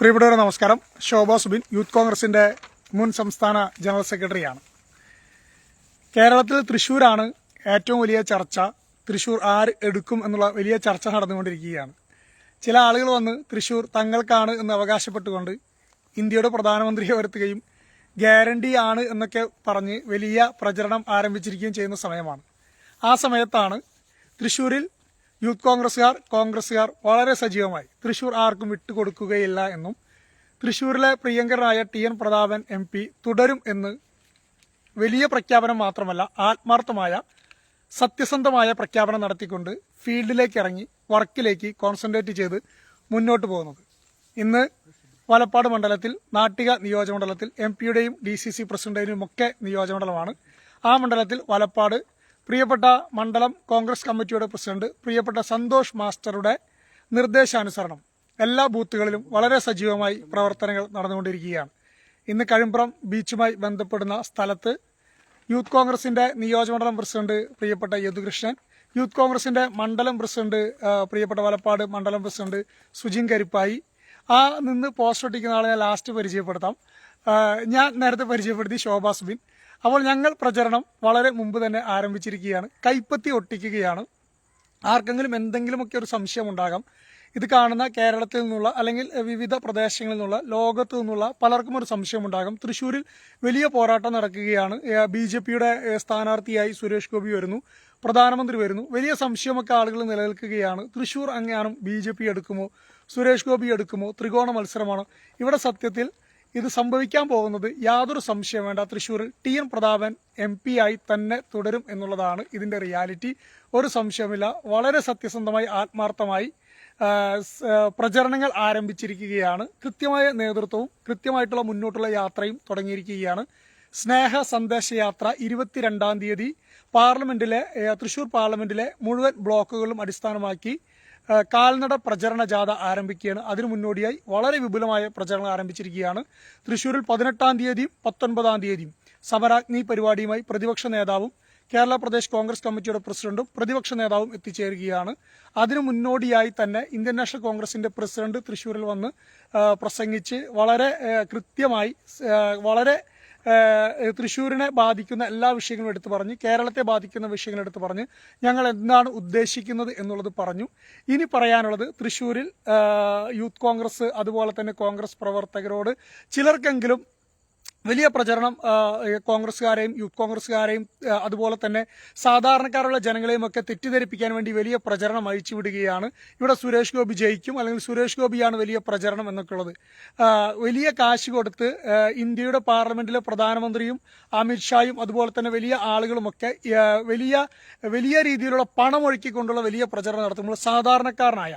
പ്രിയപ്പെട്ടവരെ നമസ്കാരം. ശോഭ സുബിൻ യൂത്ത് കോൺഗ്രസിന്റെ മുൻ സംസ്ഥാന ജനറൽ സെക്രട്ടറിയാണ്. കേരളത്തിൽ തൃശൂരാണ് ഏറ്റവും വലിയ ചർച്ച. തൃശൂർ ആര് എടുക്കും എന്നുള്ള വലിയ ചർച്ച നടന്നുകൊണ്ടിരിക്കുകയാണ്. ചില ആളുകൾ വന്ന് തൃശൂർ തങ്ങൾക്കാണ് എന്ന് അവകാശപ്പെട്ടുകൊണ്ട് ഇന്ത്യയുടെ പ്രധാനമന്ത്രിയെ വരുത്തുകയും ഗ്യാരണ്ടി ആണ് എന്നൊക്കെ പറഞ്ഞ് വലിയ പ്രചരണം ആരംഭിച്ചിരിക്കുകയും ചെയ്യുന്ന സമയമാണ്. ആ സമയത്താണ് തൃശൂരിൽ യൂത്ത് കോൺഗ്രസ്സുകാർ കോൺഗ്രസ്സുകാർ വളരെ സജീവമായി തൃശൂർ ആർക്കും വിട്ടുകൊടുക്കുകയില്ല എന്നും തൃശൂരിലെ പ്രിയങ്കരനായ T N Prathapan M P തുടരും എന്ന് വലിയ പ്രഖ്യാപനം മാത്രമല്ല ആത്മാർത്ഥമായ സത്യസന്ധമായ പ്രഖ്യാപനം നടത്തിക്കൊണ്ട് ഫീൽഡിലേക്ക് ഇറങ്ങി വർക്കിലേക്ക് കോൺസെൻട്രേറ്റ് ചെയ്ത് മുന്നോട്ട് പോകുന്നത്. ഇന്ന് പാലപ്പാട് മണ്ഡലത്തിൽ നാട്ടിക നിയോജകമണ്ഡലത്തിൽ എം പിയുടെയും ഡി സി സി പ്രസിഡന്റിന്റെയും ഒക്കെ നിയോജകമണ്ഡലമാണ്. ആ മണ്ഡലത്തിൽ വലപ്പാട് പ്രിയപ്പെട്ട മണ്ഡലം കോൺഗ്രസ് കമ്മിറ്റിയുടെ പ്രസിഡന്റ് പ്രിയപ്പെട്ട സന്തോഷ് മാസ്റ്ററുടെ നിർദ്ദേശാനുസരണം എല്ലാ ബൂത്തുകളിലും വളരെ സജീവമായി പ്രവർത്തനങ്ങൾ നടന്നുകൊണ്ടിരിക്കുകയാണ്. ഇന്ന് കഴിമ്പ്രം ബീച്ചുമായി ബന്ധപ്പെടുന്ന സ്ഥലത്ത് യൂത്ത് കോൺഗ്രസിന്റെ നിയോജകമണ്ഡലം പ്രസിഡന്റ് പ്രിയപ്പെട്ട യദുകൃഷ്ണൻ യൂത്ത് കോൺഗ്രസിന്റെ മണ്ഡലം പ്രസിഡന്റ് പ്രിയപ്പെട്ട വലപ്പാട് മണ്ഡലം പ്രസിഡന്റ് സുജിൻ കരിപ്പായി. ആ നിന്ന് പോസ്റ്റർ ഒട്ടിക്കുന്ന ആളെ ലാസ്റ്റ് പരിചയപ്പെടുത്താം. ഞാൻ നേരത്തെ പരിചയപ്പെടുത്തി ശോഭാ സുബിൻ. അപ്പോൾ ഞങ്ങൾ പ്രചരണം വളരെ മുമ്പ് തന്നെ ആരംഭിച്ചിരിക്കുകയാണ്. കൈപ്പത്തി ഒട്ടിക്കുകയാണ്. ആർക്കെങ്കിലും എന്തെങ്കിലുമൊക്കെ ഒരു സംശയം ഉണ്ടാകാം ഇത് കാണുന്ന കേരളത്തിൽ നിന്നുള്ള അല്ലെങ്കിൽ വിവിധ പ്രദേശങ്ങളിൽ നിന്നുള്ള ലോകത്തു നിന്നുള്ള പലർക്കും ഒരു സംശയം ഉണ്ടാകും. തൃശ്ശൂരിൽ വലിയ പോരാട്ടം നടക്കുകയാണ്. ബി ജെ പിയുടെ സ്ഥാനാർത്ഥിയായി സുരേഷ് ഗോപി വരുന്നു പ്രധാനമന്ത്രി വരുന്നു. വലിയ സംശയമൊക്കെ ആളുകൾ നിലനിൽക്കുകയാണ്. തൃശ്ശൂർ അങ്ങാനും ബി ജെ പി എടുക്കുമോ സുരേഷ് ഗോപി എടുക്കുമോ ത്രികോണ മത്സരമാണോ? ഇവിടെ സത്യത്തിൽ ഇത് സംഭവിക്കാൻ പോകുന്നത് യാതൊരു സംശയം വേണ്ട. തൃശ്ശൂരിൽ T N Prathapan M P ആയി തന്നെ തുടരും എന്നുള്ളതാണ് ഇതിന്റെ റിയാലിറ്റി ഒരു സംശയമില്ല വളരെ സത്യസന്ധമായി ആത്മാർത്ഥമായി പ്രചരണങ്ങൾ ആരംഭിച്ചിരിക്കുകയാണ്. കൃത്യമായ നേതൃത്വവും കൃത്യമായിട്ടുള്ള മുന്നോട്ടുള്ള യാത്രയും തുടങ്ങിയിരിക്കുകയാണ്. സ്നേഹ സന്ദേശയാത്ര ഇരുപത്തിരണ്ടാം തീയതി പാർലമെന്റിലെ തൃശൂർ പാർലമെന്റിലെ മുഴുവൻ ബ്ലോക്കുകളും അടിസ്ഥാനമാക്കി കാൽനട പ്രചരണ ജാഥ ആരംഭിക്കുകയാണ്. അതിനു മുന്നോടിയായി വളരെ വിപുലമായ പ്രചരണം ആരംഭിച്ചിരിക്കുകയാണ്. തൃശൂരിൽ പതിനെട്ടാം തീയതിയും പത്തൊൻപതാം തീയതിയും സമരാഗ്നി പരിപാടിയുമായി പ്രതിപക്ഷ നേതാവും കേരള പ്രദേശ് കോൺഗ്രസ് കമ്മിറ്റിയുടെ പ്രസിഡന്റും പ്രതിപക്ഷ നേതാവും എത്തിച്ചേരുകയാണ്. അതിനു മുന്നോടിയായി തന്നെ ഇന്ത്യൻ നാഷണൽ കോൺഗ്രസിന്റെ പ്രസിഡന്റ് തൃശൂരിൽ വന്ന് പ്രസംഗിച്ച് വളരെ കൃത്യമായി വളരെ തൃശ്ശൂരിനെ ബാധിക്കുന്ന എല്ലാ വിഷയങ്ങളും എടുത്തു പറഞ്ഞു കേരളത്തെ ബാധിക്കുന്ന വിഷയങ്ങൾ എടുത്തു പറഞ്ഞ്. ഞങ്ങൾ എന്താണ് ഉദ്ദേശിക്കുന്നത് എന്നുള്ളത് പറഞ്ഞു. ഇനി പറയാനുള്ളത് തൃശ്ശൂരിൽ യൂത്ത് കോൺഗ്രസ് അതുപോലെ തന്നെ കോൺഗ്രസ് പ്രവർത്തകരോട് ചിലർക്കെങ്കിലും വലിയ പ്രചരണം കോൺഗ്രസ്സുകാരെയും യൂത്ത് കോൺഗ്രസ്സുകാരെയും അതുപോലെ തന്നെ സാധാരണക്കാരുള്ള ജനങ്ങളെയും ഒക്കെ തെറ്റിദ്ധരിപ്പിക്കാൻ വേണ്ടി വലിയ പ്രചരണം അഴിച്ചു വിടുകയാണ് ഇവിടെ സുരേഷ് ഗോപി ജയിക്കും അല്ലെങ്കിൽ സുരേഷ് ഗോപിയാണ് വലിയ പ്രചരണം എന്നൊക്കെ ഉള്ളത് വലിയ കാശ് കൊടുത്ത് ഇന്ത്യയുടെ പാർലമെന്റിലെ പ്രധാനമന്ത്രിയും അമിത്ഷായും അതുപോലെ തന്നെ വലിയ ആളുകളുമൊക്കെ വലിയ വലിയ രീതിയിലുള്ള പണം ഒഴുക്കിക്കൊണ്ടുള്ള വലിയ പ്രചരണം നടത്തുമ്പോൾ സാധാരണക്കാരനായ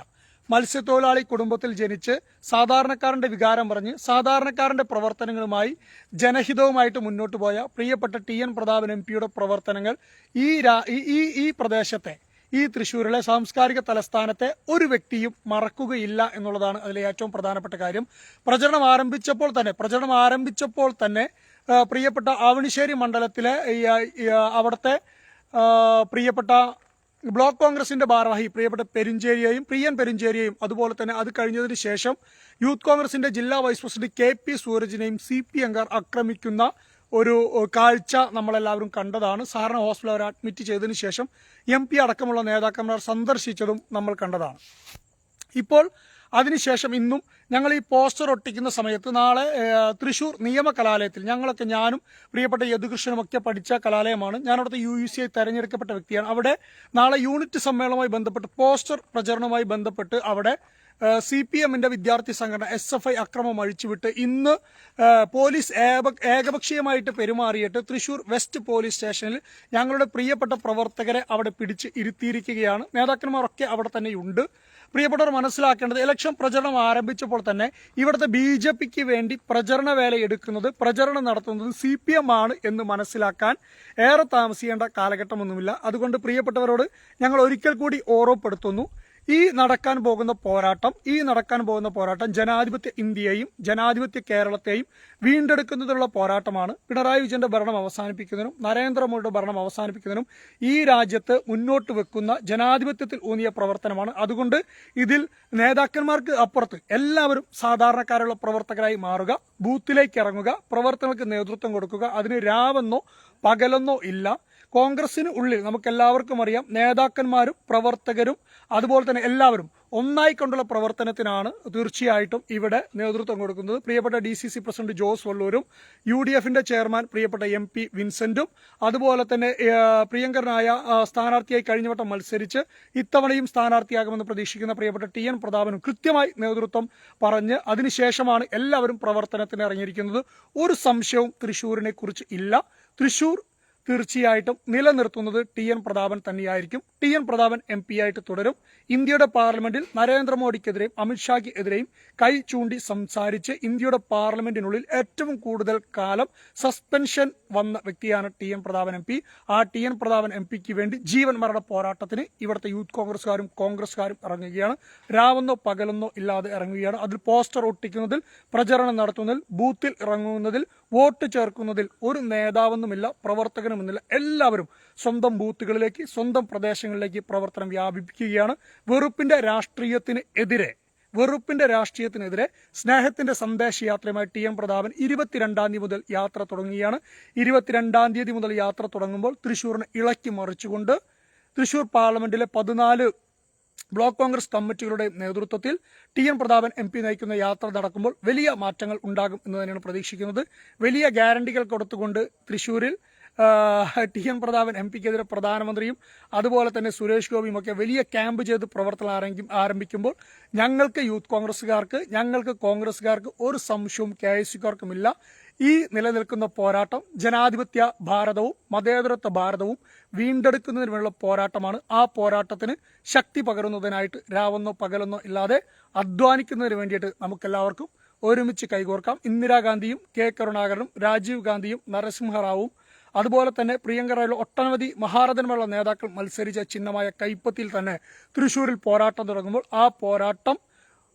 മത്സ്യത്തൊഴിലാളി കുടുംബത്തിൽ ജനിച്ച് സാധാരണക്കാരന്റെ വികാരം പറഞ്ഞ് സാധാരണക്കാരന്റെ പ്രവർത്തനങ്ങളുമായി ജനഹിതവുമായിട്ട് മുന്നോട്ട് പോയ പ്രിയപ്പെട്ട ടി എൻ പ്രതാപൻ എം പിയുടെ പ്രവർത്തനങ്ങൾ ഈ ഈ- ഈ പ്രദേശത്തെ ഈ തൃശ്ശൂരിലെ സാംസ്കാരിക തലസ്ഥാനത്തെ ഒരു വ്യക്തിയും മറക്കുകയില്ല എന്നുള്ളതാണ് അതിലെ ഏറ്റവും പ്രധാനപ്പെട്ട കാര്യം. പ്രചരണം ആരംഭിച്ചപ്പോൾ തന്നെ പ്രചരണം ആരംഭിച്ചപ്പോൾ തന്നെ പ്രിയപ്പെട്ട ആവണിശ്ശേരി മണ്ഡലത്തിലെ അവിടുത്തെ പ്രിയപ്പെട്ട ബ്ലോക്ക് കോൺഗ്രസിന്റെ ഭാരവാഹി പ്രിയപ്പെട്ട പെരിഞ്ചേരിയെയും പ്രിയൻ പെരിഞ്ചേരിയെയും അതുപോലെ തന്നെ അത് കഴിഞ്ഞതിന് ശേഷം യൂത്ത് കോൺഗ്രസിന്റെ ജില്ലാ വൈസ് പ്രസിഡന്റ് കെ പി സൂരജിനെയും സി പി അംഗർ ആക്രമിക്കുന്ന ഒരു കാഴ്ച നമ്മളെല്ലാവരും കണ്ടതാണ്. സാധാരണ ഹോസ്പിറ്റൽ അവർ അഡ്മിറ്റ് ചെയ്തതിന് ശേഷം എം പി അടക്കമുള്ള നേതാക്കന്മാർ സന്ദർശിച്ചതും നമ്മൾ കണ്ടതാണ്. ഇപ്പോൾ അതിനുശേഷം ഇന്നും ഞങ്ങൾ ഈ പോസ്റ്റർ ഒട്ടിക്കുന്ന സമയത്ത് നാളെ തൃശൂർ നിയമ കലാലയത്തിൽ ഞങ്ങളൊക്കെ ഞാനും പ്രിയപ്പെട്ട യദുകൃഷ്ണനും ഒക്കെ പഠിച്ച കലാലയമാണ്. ഞാൻ അവിടുത്തെ യു യു സി ഐ തെരഞ്ഞെടുക്കപ്പെട്ട വ്യക്തിയാണ്. അവിടെ നാളെ യൂണിറ്റ് സമ്മേളനവുമായി ബന്ധപ്പെട്ട് പോസ്റ്റർ പ്രചരണവുമായി ബന്ധപ്പെട്ട് അവിടെ സി പി എമ്മിന്റെ വിദ്യാർത്ഥി സംഘടന എസ് എഫ് ഐ അക്രമം അഴിച്ചുവിട്ട് ഇന്ന് പോലീസ് ഏകപക്ഷീയമായിട്ട് പെരുമാറിയിട്ട് തൃശൂർ വെസ്റ്റ് പോലീസ് സ്റ്റേഷനിൽ ഞങ്ങളുടെ പ്രിയപ്പെട്ട പ്രവർത്തകരെ അവിടെ പിടിച്ച് ഇരുത്തിയിരിക്കുകയാണ്. നേതാക്കന്മാരൊക്കെ അവിടെ തന്നെയുണ്ട്. പ്രിയപ്പെട്ടവർ മനസ്സിലാക്കേണ്ടത് ഇലക്ഷൻ പ്രചരണം ആരംഭിച്ചപ്പോൾ തന്നെ ഇവിടുത്തെ ബി ജെ പിക്ക് വേണ്ടി പ്രചരണ വേല എടുക്കുന്നത് പ്രചരണം നടത്തുന്നത് സി പി എം ആണ് എന്ന് മനസ്സിലാക്കാൻ ഏറെ താമസിക്കേണ്ട കാലഘട്ടമൊന്നുമില്ല. അതുകൊണ്ട് പ്രിയപ്പെട്ടവരോട് ഞങ്ങൾ ഒരിക്കൽ കൂടി ഓർമ്മപ്പെടുത്തുന്നു. ഈ നടക്കാൻ പോകുന്ന പോരാട്ടം ഈ നടക്കാൻ പോകുന്ന പോരാട്ടം ജനാധിപത്യ ഇന്ത്യയെയും ജനാധിപത്യ കേരളത്തെയും വീണ്ടെടുക്കുന്നതിനുള്ള പോരാട്ടമാണ്. പിണറായി വിജയന്റെ ഭരണം അവസാനിപ്പിക്കുന്നതിനും നരേന്ദ്രമോദിയുടെ ഭരണം അവസാനിപ്പിക്കുന്നതിനും ഈ രാജ്യത്ത് മുന്നോട്ട് വെക്കുന്ന ജനാധിപത്യത്തിൽ ഊന്നിയ പ്രവർത്തനമാണ്. അതുകൊണ്ട് ഇതിൽ നേതാക്കന്മാർക്ക് അപ്പുറത്ത് എല്ലാവരും സാധാരണക്കാരുള്ള പ്രവർത്തകരായി മാറുക ബൂത്തിലേക്ക് ഇറങ്ങുക പ്രവർത്തനങ്ങൾക്ക് നേതൃത്വം കൊടുക്കുക. അതിന് രാവെന്നോ പകലെന്നോ ഇല്ല. കോൺഗ്രസിന് ഉള്ളിൽ നമുക്ക് എല്ലാവർക്കും അറിയാം നേതാക്കന്മാരും പ്രവർത്തകരും അതുപോലെ തന്നെ എല്ലാവരും ഒന്നായിക്കൊണ്ടുള്ള പ്രവർത്തനത്തിനാണ് തീർച്ചയായിട്ടും ഇവിടെ നേതൃത്വം കൊടുക്കുന്നത്. പ്രിയപ്പെട്ട D C C president Jose വള്ളൂരും U D എഫിന്റെ ചെയർമാൻ പ്രിയപ്പെട്ട എം പി വിൻസെന്റും അതുപോലെ തന്നെ പ്രിയങ്കരനായ സ്ഥാനാർത്ഥിയായി കഴിഞ്ഞ വട്ടം മത്സരിച്ച് ഇത്തവണയും സ്ഥാനാർത്ഥിയാകുമെന്ന് പ്രതീക്ഷിക്കുന്ന പ്രിയപ്പെട്ട ടി എൻ പ്രതാപനും കൃത്യമായി നേതൃത്വം പറഞ്ഞ് അതിനുശേഷമാണ് എല്ലാവരും പ്രവർത്തനത്തിന് ഇറങ്ങിയിരിക്കുന്നത് ഒരു സംശയവും തൃശൂരിനെ കുറിച്ച് ഇല്ല. തൃശൂർ തീർച്ചയായിട്ടും നിലനിർത്തുന്നത് ടി എൻ പ്രതാപൻ തന്നെയായിരിക്കും. T N Prathapan M P ആയിട്ട് തുടരും. ഇന്ത്യയുടെ പാർലമെന്റിൽ നരേന്ദ്രമോദിക്കെതിരെയും അമിത്ഷായ്ക്ക് എതിരെയും കൈ ചൂണ്ടി സംസാരിച്ച് ഇന്ത്യയുടെ പാർലമെന്റിനുള്ളിൽ ഏറ്റവും കൂടുതൽ കാലം സസ്പെൻഷൻ വന്ന വ്യക്തിയാണ് T N Prathapan M P. ആ ടി എൻ പ്രതാപൻ എം പിക്ക് വേണ്ടി ജീവൻ മരണ പോരാട്ടത്തിന് ഇവിടുത്തെ യൂത്ത് കോൺഗ്രസ്സുകാരും കോൺഗ്രസ്സുകാരും ഇറങ്ങുകയാണ്. രാവെന്നോ പകലെന്നോ ഇല്ലാതെ ഇറങ്ങുകയാണ്. അതിൽ പോസ്റ്റർ ഒട്ടിക്കുന്നതിൽ പ്രചരണം നടത്തുന്നതിൽ ബൂത്തിൽ ഇറങ്ങുന്നതിൽ വോട്ട് ചേർക്കുന്നതിൽ ഒരു നേതാവെന്നുമില്ല. പ്രവർത്തകനുമെന്നില്ല എല്ലാവരും സ്വന്തം ബൂത്തുകളിലേക്ക് സ്വന്തം പ്രദേശങ്ങളിലേക്ക് പ്രവർത്തനം വ്യാപിപ്പിക്കുകയാണ്. വെറുപ്പിന്റെ രാഷ്ട്രീയത്തിന് എതിരെ വെറുപ്പിന്റെ രാഷ്ട്രീയത്തിനെതിരെ സ്നേഹത്തിന്റെ സന്ദേശയാത്രയുമായി ടി എം പ്രതാപൻ ഇരുപത്തിരണ്ടാം തീയതി മുതൽ യാത്ര തുടങ്ങുകയാണ്. ഇരുപത്തിരണ്ടാം തീയതി മുതൽ യാത്ര തുടങ്ങുമ്പോൾ തൃശൂരിനെ ഇളക്കി മറിച്ചുകൊണ്ട് തൃശൂർ പാർലമെന്റിലെ പതിനാല് ബ്ലോക്ക് കോൺഗ്രസ് കമ്മിറ്റികളുടെ നേതൃത്വത്തിൽ T N Prathapan M P നയിക്കുന്ന യാത്ര നടക്കുമ്പോൾ വലിയ മാറ്റങ്ങൾ ഉണ്ടാകും എന്ന് തന്നെയാണ് പ്രതീക്ഷിക്കുന്നത്. വലിയ ഗ്യാരണ്ടികൾ കൊടുത്തുകൊണ്ട് തൃശൂരിൽ ആ, ടി എൻ പ്രതാപൻ എം പിക്കെതിരെ പ്രധാനമന്ത്രിയും അതുപോലെ തന്നെ സുരേഷ് ഗോപിയും ഒക്കെ വലിയ ക്യാമ്പ് ചെയ്ത് പ്രവർത്തനം ആരംഭിക്കും ആരംഭിക്കുമ്പോൾ ഞങ്ങൾക്ക് യൂത്ത് കോൺഗ്രസ്സുകാർക്ക് ഞങ്ങൾക്ക് കോൺഗ്രസ്സുകാർക്ക് ഒരു സംശയവും കെ എസ് സിക്കാർക്കുമില്ല ഈ നിലനിൽക്കുന്ന പോരാട്ടം ജനാധിപത്യ ഭാരതവും മതേതരത്വ ഭാരതവും വീണ്ടെടുക്കുന്നതിനുള്ള പോരാട്ടമാണ്. ആ പോരാട്ടത്തിന് ശക്തി പകരുന്നതിനായിട്ട് രാവെന്നോ പകലെന്നോ ഇല്ലാതെ അധ്വാനിക്കുന്നതിന് വേണ്ടിയിട്ട് നമുക്കെല്ലാവർക്കും ഒരുമിച്ച് കൈകോർക്കാം. ഇന്ദിരാഗാന്ധിയും കെ കരുണാകരനും രാജീവ് ഗാന്ധിയും നരസിംഹറാവും അതുപോലെ തന്നെ പ്രിയങ്കരയിലെ ഒട്ടനവധി മഹാരഥന്മാരുള്ള നേതാക്കൾ മത്സരിച്ച ചിഹ്നമായ കൈപ്പത്തിൽ തന്നെ തൃശ്ശൂരിൽ പോരാട്ടം തുടങ്ങുമ്പോൾ ആ പോരാട്ടം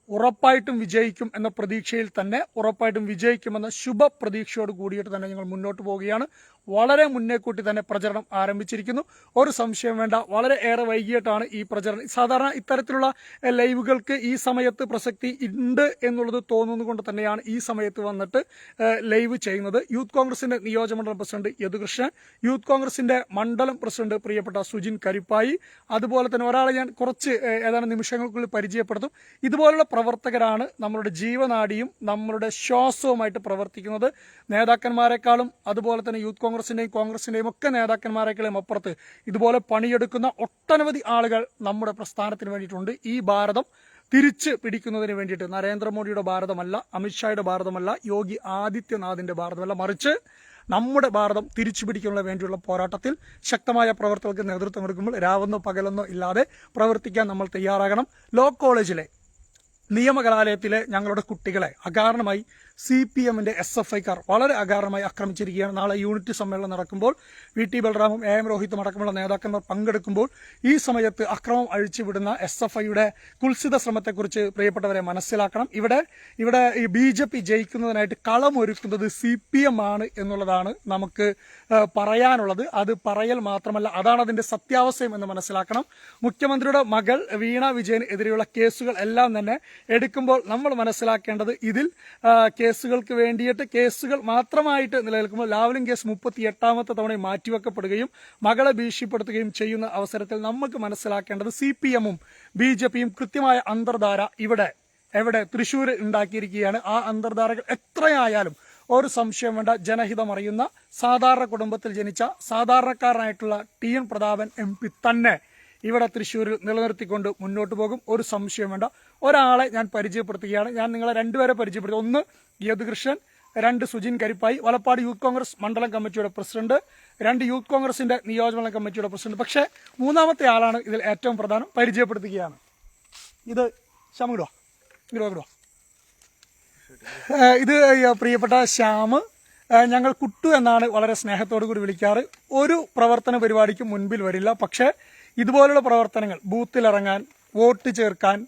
ഉറപ്പായിട്ടും വിജയിക്കും എന്ന പ്രതീക്ഷയിൽ തന്നെ ഉറപ്പായിട്ടും വിജയിക്കുമെന്ന ശുഭ പ്രതീക്ഷയോട് കൂടിയിട്ട് തന്നെ ഞങ്ങൾ മുന്നോട്ട് പോവുകയാണ്. വളരെ മുന്നേ കൂട്ടി തന്നെ പ്രചരണം ആരംഭിച്ചിരിക്കുന്നു. ഒരു സംശയം വേണ്ട വളരെ ഏറെ വൈകിയിട്ടാണ് ഈ പ്രചരണം. സാധാരണ ഇത്തരത്തിലുള്ള ലൈവുകൾക്ക് ഈ സമയത്ത് പ്രസക്തി ഉണ്ട് എന്നുള്ളത് തോന്നുന്നത് കൊണ്ട് തന്നെയാണ് ഈ സമയത്ത് വന്നിട്ട് ലൈവ് ചെയ്യുന്നത്. യൂത്ത് കോൺഗ്രസിന്റെ നിയോജകമണ്ഡലം പ്രസിഡന്റ് യദുകൃഷ്ണൻ യൂത്ത് കോൺഗ്രസിന്റെ മണ്ഡലം പ്രസിഡന്റ് പ്രിയപ്പെട്ട സുജിൻ കരിപ്പായി അതുപോലെ തന്നെ ഒരാളെ ഞാൻ കുറച്ച് ഏതാനും നിമിഷങ്ങൾക്കുള്ളിൽ പരിചയപ്പെടുത്തും. ഇതുപോലുള്ള പ്രവർത്തകരാണ് നമ്മളുടെ ജീവനാടിയും നമ്മളുടെ ശ്വാസവുമായിട്ട് പ്രവർത്തിക്കുന്നത്. നേതാക്കന്മാരെക്കാളും അതുപോലെ തന്നെ യൂത്ത് കോൺഗ്രസിന്റെയും കോൺഗ്രസിന്റെയും ഒക്കെ നേതാക്കന്മാരെക്കാളും അപ്പുറത്ത് ഇതുപോലെ പണിയെടുക്കുന്ന ഒട്ടനവധി ആളുകൾ നമ്മുടെ പ്രസ്ഥാനത്തിന് വേണ്ടിയിട്ടുണ്ട്. ഈ ഭാരതം തിരിച്ച് പിടിക്കുന്നതിന് വേണ്ടിയിട്ട് നരേന്ദ്രമോദിയുടെ ഭാരതമല്ല അമിത്ഷായുടെ ഭാരതമല്ല യോഗി ആദിത്യനാഥിന്റെ ഭാരതമല്ല. മറിച്ച് നമ്മുടെ ഭാരതം തിരിച്ചു പിടിക്കുന്നതിന് വേണ്ടിയുള്ള പോരാട്ടത്തിൽ ശക്തമായ പ്രവർത്തകർക്ക് നേതൃത്വം കൊടുക്കുമ്പോൾ രാവെന്നോ പകലെന്നോ ഇല്ലാതെ പ്രവർത്തിക്കാൻ നമ്മൾ തയ്യാറാകണം. ലോ കോളേജിലെ നിയമകലാലയത്തിലെ ഞങ്ങളുടെ കുട്ടികളെ അകാരണമായി സി പി എമ്മിന്റെ എസ് എഫ് ഐക്കാർ വളരെ അകാരമായി ആക്രമിച്ചിരിക്കുകയാണ്. നാളെ യൂണിറ്റ് സമ്മേളനം നടക്കുമ്പോൾ വി ടി ബലറാമും എ എം രോഹിത്തും അടക്കമുള്ള നേതാക്കന്മാർ പങ്കെടുക്കുമ്പോൾ ഈ സമയത്ത് അക്രമം അഴിച്ചുവിടുന്ന എസ് എഫ് ഐയുടെ കുൽസിത ശ്രമത്തെക്കുറിച്ച് പ്രിയപ്പെട്ടവരെ മനസ്സിലാക്കണം. ഇവിടെ ഇവിടെ ഈ ബി ജെ പി ജയിക്കുന്നതിനായിട്ട് കളമൊരുക്കുന്നത് സി പി എം ആണ് എന്നുള്ളതാണ് നമുക്ക് പറയാനുള്ളത്. അത് പറയൽ മാത്രമല്ല അതാണ് അതിന്റെ സത്യാവസ്ഥയും എന്ന് മനസ്സിലാക്കണം. മുഖ്യമന്ത്രിയുടെ മകൾ വീണ വിജയന് എതിരെയുള്ള കേസുകൾ എല്ലാം തന്നെ എടുക്കുമ്പോൾ നമ്മൾ മനസ്സിലാക്കേണ്ടത് ഇതിൽ കേസുകൾക്ക് വേണ്ടിയിട്ട് കേസുകൾ മാത്രമായിട്ട് നിലനിൽക്കുമ്പോൾ ലാവലിംഗ് കേസ് മുപ്പത്തി എട്ടാമത്തെ തവണ മാറ്റിവെക്കപ്പെടുകയും മകളെ ഭീഷണിപ്പെടുത്തുകയും ചെയ്യുന്ന അവസരത്തിൽ നമുക്ക് മനസ്സിലാക്കേണ്ടത് സി പി എമ്മും ബി ജെ പിയും കൃത്യമായ അന്തർധാര ഇവിടെ എവിടെ തൃശൂർ ഉണ്ടാക്കിയിരിക്കുകയാണ്. ആ അന്തർധാരകൾ എത്രയായാലും ഒരു സംശയം വേണ്ട. ജനഹിതം അറിയുന്ന സാധാരണ കുടുംബത്തിൽ ജനിച്ച സാധാരണക്കാരനായിട്ടുള്ള ടി എൻ പ്രതാപൻ എം തന്നെ ഇവിടെ തൃശ്ശൂരിൽ നിലനിർത്തിക്കൊണ്ട് മുന്നോട്ട് പോകും. ഒരു സംശയം വേണ്ട. ഒരാളെ ഞാൻ പരിചയപ്പെടുത്തുകയാണ്. ഞാൻ നിങ്ങളെ രണ്ടുപേരെ പരിചയപ്പെടുത്തി. ഒന്ന് യദുകൃഷ്ണൻ രണ്ട് സുജിൻ കരിപ്പായി വലപ്പാട് യൂത്ത് കോൺഗ്രസ് മണ്ഡലം കമ്മിറ്റിയുടെ പ്രസിഡന്റ് രണ്ട് യൂത്ത് കോൺഗ്രസിന്റെ നിയോജകമണ്ഡലം കമ്മിറ്റിയുടെ പ്രസിഡന്റ്. പക്ഷേ മൂന്നാമത്തെ ആളാണ് ഇതിൽ ഏറ്റവും പ്രധാനം. പരിചയപ്പെടുത്തുകയാണ്. ഇത് വാ. ഇത് പ്രിയപ്പെട്ട ശ്യാമ്. ഞങ്ങൾ കുട്ടു എന്നാണ് വളരെ സ്നേഹത്തോടു കൂടി വിളിക്കാറ്. ഒരു പ്രവർത്തന പരിപാടിക്കും മുൻപിൽ വരില്ല. പക്ഷേ ഇതുപോലുള്ള പ്രവർത്തനങ്ങൾ ബൂത്തിലിറങ്ങാൻ വോട്ട് ചേർക്കാൻ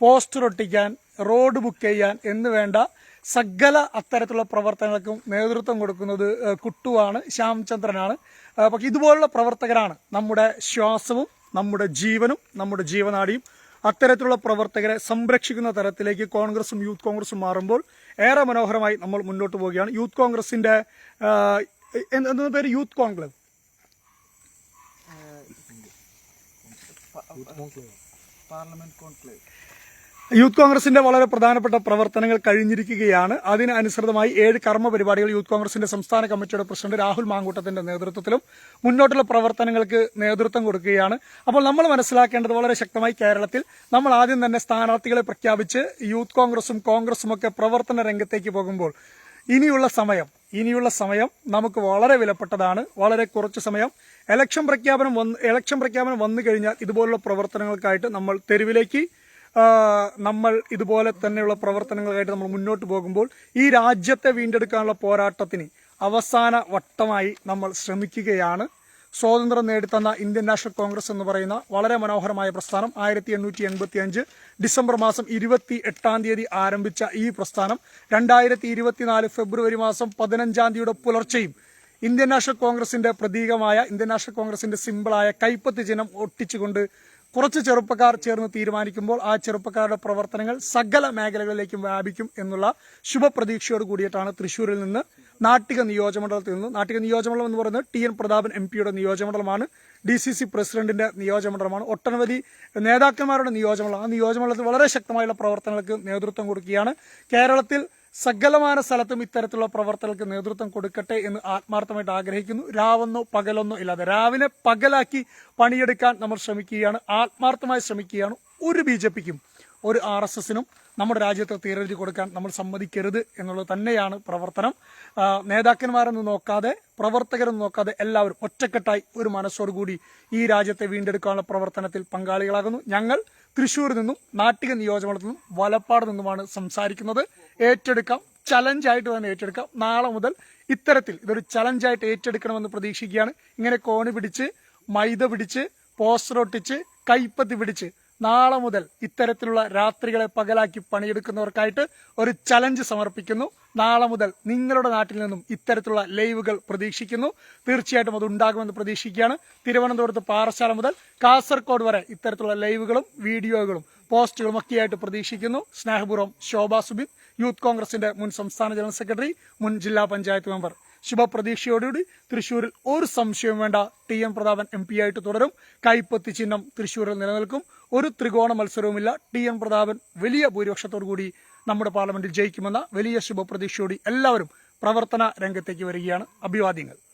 പോസ്റ്റർ ഒട്ടിക്കാൻ റോഡ് ബുക്ക് ചെയ്യാൻ എന്ന് വേണ്ട സകല അത്തരത്തിലുള്ള പ്രവർത്തനങ്ങൾക്കും നേതൃത്വം കൊടുക്കുന്നത് കുട്ടുവാണ് ശ്യാംചന്ദ്രനാണ്. പക്ഷെ ഇതുപോലുള്ള പ്രവർത്തകരാണ് നമ്മുടെ ശ്വാസവും നമ്മുടെ ജീവനും നമ്മുടെ ജീവനാടിയും. അത്തരത്തിലുള്ള പ്രവർത്തകരെ സംരക്ഷിക്കുന്ന തരത്തിലേക്ക് കോൺഗ്രസും യൂത്ത് കോൺഗ്രസും മാറുമ്പോൾ ഏറെ മനോഹരമായി നമ്മൾ മുന്നോട്ട് പോവുകയാണ്. യൂത്ത് കോൺഗ്രസിന്റെ എന്ത പേര് youth conclave. Parliament conclave. Youth കോൺഗ്രസിന്റെ വളരെ പ്രധാനപ്പെട്ട പ്രവർത്തനങ്ങൾ കഴിഞ്ഞിരിക്കുകയാണ്. അതിനനുസൃതമായി ഏഴ് കർമ്മ പരിപാടികൾ യൂത്ത് കോൺഗ്രസിന്റെ സംസ്ഥാന കമ്മിറ്റിയുടെ പ്രസിഡന്റ് രാഹുൽ മാങ്കൂട്ടത്തിന്റെ നേതൃത്വത്തിലും മുന്നോട്ടുള്ള പ്രവർത്തനങ്ങൾക്ക് നേതൃത്വം കൊടുക്കുകയാണ്. അപ്പോൾ നമ്മൾ മനസ്സിലാക്കേണ്ടത് വളരെ ശക്തമായി കേരളത്തിൽ നമ്മൾ ആദ്യം തന്നെ സ്ഥാനാർത്ഥികളെ പ്രഖ്യാപിച്ച് യൂത്ത് കോൺഗ്രസും കോൺഗ്രസും ഒക്കെ പ്രവർത്തന രംഗത്തേക്ക് പോകുമ്പോൾ ഇനിയുള്ള സമയം ഇനിയുള്ള സമയം നമുക്ക് വളരെ വിലപ്പെട്ടതാണ്. വളരെ കുറച്ച് സമയം. ഇലക്ഷൻ പ്രഖ്യാപനം വന്ന് ഇലക്ഷൻ പ്രഖ്യാപനം വന്നു കഴിഞ്ഞാൽ ഇതുപോലുള്ള പ്രവർത്തനങ്ങൾക്കായിട്ട് നമ്മൾ തെരുവിലേക്ക് നമ്മൾ ഇതുപോലെ തന്നെയുള്ള പ്രവർത്തനങ്ങളായിട്ട് നമ്മൾ മുന്നോട്ട് പോകുമ്പോൾ ഈ രാജ്യത്തെ വീണ്ടെടുക്കാനുള്ള പോരാട്ടത്തിന് അവസാന വട്ടമായി നമ്മൾ ശ്രമിക്കുകയാണ്. സ്വാതന്ത്ര്യം നേടിത്തന്ന ഇന്ത്യൻ നാഷണൽ കോൺഗ്രസ് എന്ന് പറയുന്ന വളരെ മനോഹരമായ പ്രസ്ഥാനം. ആയിരത്തി എണ്ണൂറ്റി എൺപത്തി അഞ്ച് ഡിസംബർ മാസം ഇരുപത്തി എട്ടാം തീയതി ആരംഭിച്ച ഈ പ്രസ്ഥാനം. രണ്ടായിരത്തി ഇരുപത്തിനാല് ഫെബ്രുവരി മാസം പതിനഞ്ചാം തീയതിയുടെ പുലർച്ചെയും ഇന്ത്യൻ നാഷണൽ കോൺഗ്രസിന്റെ പ്രതീകമായ ഇന്ത്യൻ നാഷണൽ കോൺഗ്രസിന്റെ സിമ്പിളായ കൈപ്പത്തി ചിഹ്നം ഒട്ടിച്ചുകൊണ്ട് കുറച്ച് ചെറുപ്പക്കാർ ചേർന്ന് തീരുമാനിക്കുമ്പോൾ ആ ചെറുപ്പക്കാരുടെ പ്രവർത്തനങ്ങൾ സകല മേഖലകളിലേക്കും വ്യാപിക്കും എന്നുള്ള ശുഭപ്രതീക്ഷയോട് കൂടിയിട്ടാണ് തൃശൂരിൽ നിന്ന് നാട്ടിക നിയോജകമണ്ഡലത്തിൽ നിന്ന് നാട്ടിക നിയോജകമണ്ഡലം എന്ന് പറയുന്നത് ടി എൻ പ്രതാപൻ എം പിയുടെ നിയോജകമണ്ഡലമാണ് ഡി സി സി പ്രസിഡന്റിന്റെ നിയോജകമണ്ഡലമാണ് ഒട്ടനവധി നേതാക്കന്മാരുടെ നിയോജകമണ്ഡലം ആ നിയോജകമണ്ഡലത്തിൽ വളരെ ശക്തമായുള്ള പ്രവർത്തനങ്ങൾക്ക് നേതൃത്വം കൊടുക്കുകയാണ്. കേരളത്തിൽ സകലമാന സ്ഥലത്തും ഇത്തരത്തിലുള്ള പ്രവർത്തനങ്ങൾക്ക് നേതൃത്വം കൊടുക്കട്ടെ എന്ന് ആത്മാർത്ഥമായിട്ട് ആഗ്രഹിക്കുന്നു. രാവെന്നോ പകലൊന്നോ ഇല്ലാതെ രാവിലെ പകലാക്കി പണിയെടുക്കാൻ നമ്മൾ ശ്രമിക്കുകയാണ്. ആത്മാർത്ഥമായി ശ്രമിക്കുകയാണ്. ഒരു ബി ജെ പിക്കും ഒരു ആർ എസ് എസിനും നമ്മുടെ രാജ്യത്ത് തീരെഴുതി കൊടുക്കാൻ നമ്മൾ സമ്മതിക്കരുത് എന്നുള്ളത് തന്നെയാണ് പ്രവർത്തനം. നേതാക്കന്മാരെന്ന് നോക്കാതെ പ്രവർത്തകരെന്ന് നോക്കാതെ എല്ലാവരും ഒറ്റക്കെട്ടായി ഒരു മനസ്സോടുകൂടി ഈ രാജ്യത്തെ വീണ്ടെടുക്കാനുള്ള പ്രവർത്തനത്തിൽ പങ്കാളികളാകുന്നു. ഞങ്ങൾ തൃശ്ശൂരിൽ നിന്നും നാട്ടിക നിയോജകമണ്ഡലത്തിൽ നിന്നും വലപ്പാട് നിന്നുമാണ് സംസാരിക്കുന്നത്. ഏറ്റെടുക്കാം ചലഞ്ചായിട്ട് തന്നെ ഏറ്റെടുക്കാം. നാളെ മുതൽ ഇത്തരത്തിൽ ഇതൊരു ചലഞ്ചായിട്ട് ഏറ്റെടുക്കണമെന്ന് പ്രതീക്ഷിക്കുകയാണ്. ഇങ്ങനെ കോണി പിടിച്ച് മൈദ പിടിച്ച് പോസ്റ്റർ ഒട്ടിച്ച് കൈപ്പത്തി പിടിച്ച് നാളെ മുതൽ ഇത്തരത്തിലുള്ള രാത്രികളെ പകലാക്കി പണിയെടുക്കുന്നവർക്കായിട്ട് ഒരു ചലഞ്ച് സമർപ്പിക്കുന്നു. നാളെ മുതൽ നിങ്ങളുടെ നാട്ടിൽ നിന്നും ഇത്തരത്തിലുള്ള ലൈവുകൾ പ്രതീക്ഷിക്കുന്നു. തീർച്ചയായിട്ടും അത് ഉണ്ടാകുമെന്ന് പ്രതീക്ഷിക്കുകയാണ്. തിരുവനന്തപുരത്ത് പാറശാല മുതൽ കാസർകോട് വരെ ഇത്തരത്തിലുള്ള ലൈവുകളും വീഡിയോകളും പോസ്റ്റുകളും ഒക്കെയായിട്ട് പ്രതീക്ഷിക്കുന്നു. സ്നേഹപൂർവം ശോഭാ സുബിൻ യൂത്ത് കോൺഗ്രസിന്റെ മുൻ സംസ്ഥാന ജനറൽ സെക്രട്ടറി മുൻ ജില്ലാ പഞ്ചായത്ത് മെമ്പർ. ശുഭപ്രതീക്ഷയോടുകൂടി തൃശൂരിൽ ഒരു സംശയവും വേണ്ട T M Prathapan M P ആയിട്ട് തുടരും. കൈപ്പത്തി ചിഹ്നം തൃശൂരിൽ നിലനിൽക്കും. ഒരു ത്രികോണ മത്സരവുമില്ല. ടി എൻ പ്രതാപൻ വലിയ ഭൂരിപക്ഷത്തോടു കൂടി നമ്മുടെ പാർലമെന്റിൽ ജയിക്കുമെന്ന വലിയ ശുഭപ്രതീക്ഷയോടി എല്ലാവരും പ്രവർത്തന രംഗത്തേക്ക് വരികയാണ്. അഭിവാദ്യങ്ങൾ.